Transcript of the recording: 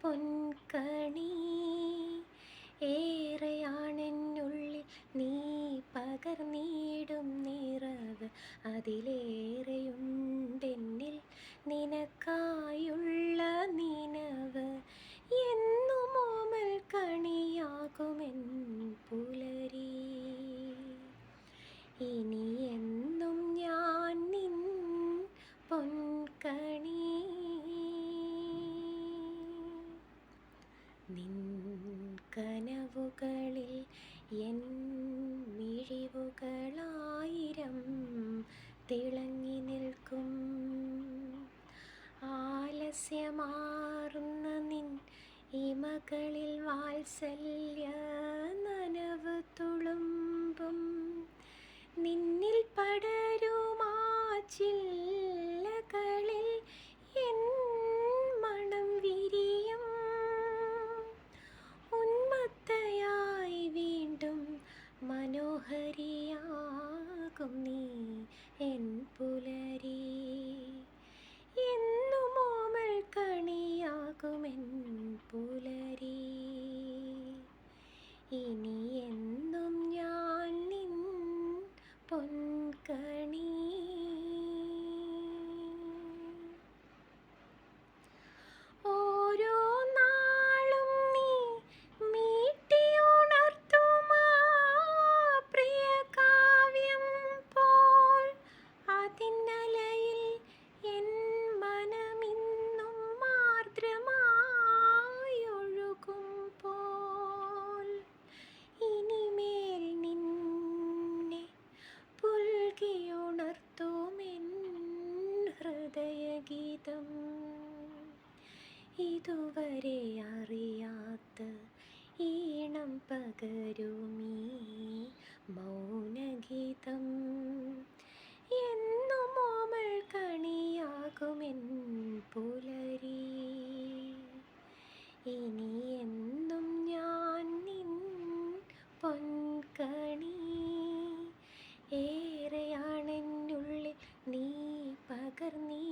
പൊൻകണി ഏ തിളങ്ങി നിൽക്കും. ആലസ്യമാറുന്ന നിൻ ഇമകളിൽ വാത്സല്യ നനവ് തുളുമ്പും. പുലരി എന്നു മോമൽ കണിയാകുമെൻ പുലരി. ഇനി എന്നും ഞാൻ നിൻ പൊൻകണി ഹൃദയഗീതം. ഇതുവരെ അറിയാത്ത Carni.